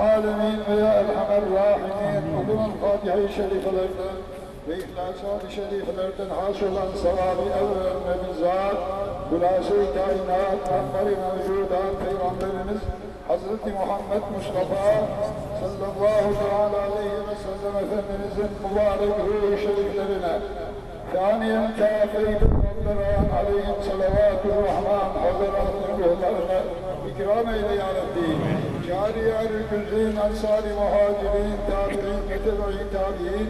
Ve ya Erhamer Rahimin okunan Fatiha-i Şerifelerden ve İhlas-ı Şerifelerden hasıl olan sevabı evren ve bizzat Hulâs-ı Kainat, Akbar-ı Mevcudat Peygamberimiz Hazreti Muhammed Mustafa sallallahu teala aleyhi ve sellem Efendimizin mübarek ruhu şeriflerine ثانيا في ربنا عليهم صلوات الرحمن حضرات المهتمنا إكراما إلى الدين. شاري يعرف الجزين أنصار مهاجرين تابعين متبعين تابعين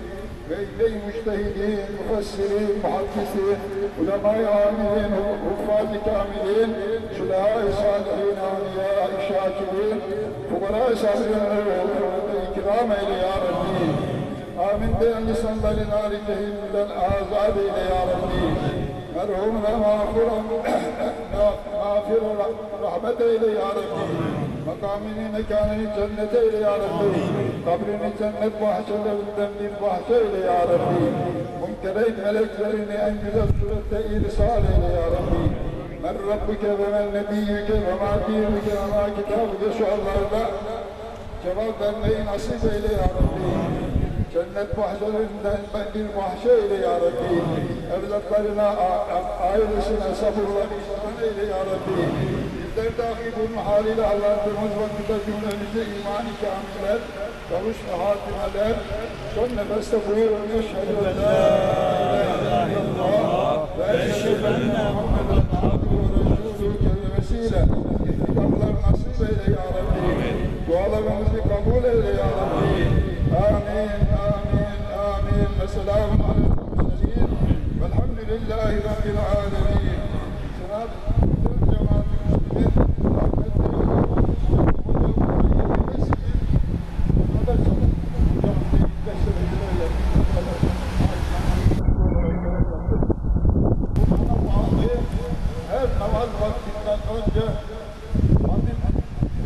بيدي مجتهدين مفسرين محدثين علماء عاملين وفاد كاملين شهداء صالحين أولياء شاكرين فقراء صالحين كراما إلى الدين. Amin de lisanların haricehimden azad eyle ya Rabbi. Merhumuna mağfura, mağfira rahmet eyle ya Rabbi. Makamini mekanini cennet eyle ya Rabbi. Kabrini cennet bahçelerinden bir bahçe eyle ya Rabbi. Münkereyn meleklerini en güzel surette irsal eyle ya Rabbi. Men Rabbuke ve men Nebiyyüke ve ma dinuke ve ma kitabüke suallarda cevap vermeyi nasip eyle. Cennet bahçelerinden bir bahçe eyle ya Rabbi. Evlatlarına, ailesine sabırlar ihsan eyle ya Rabbi. Bizler dahi bunun haliyle Allah'ımız vakitte cümlemize iman-ı kamiler, kavuş ve hatimeler, son nefeste buyurun eşhedü en la ilahe illallah ve eşhedü enne Muhammeden abdühü ve resulühü kelimesiyle kitaplar nasip eyle ya Rabbi. Dualarımızı kabul eyle ya Rabbi. Amin, amin, aleyhi murselin. Velhamdülillahi Rabbil alemin. Cenab-ı bütün cemaat-i Müslümin, rahmetle her namaz vaktinden önce hatim,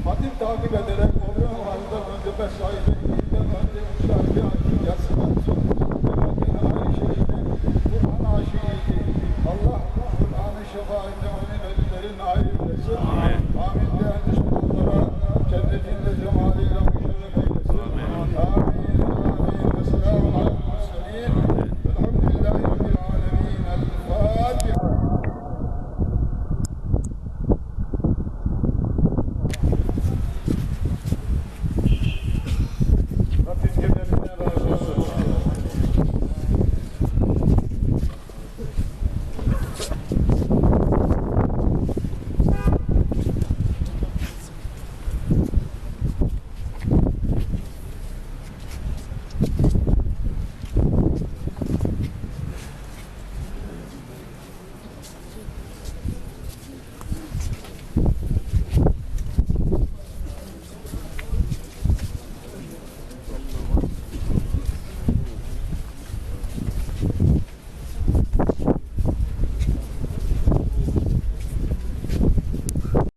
hatim takip ederek oluyor namazdan önce beş ayda iyinden önce üç ayda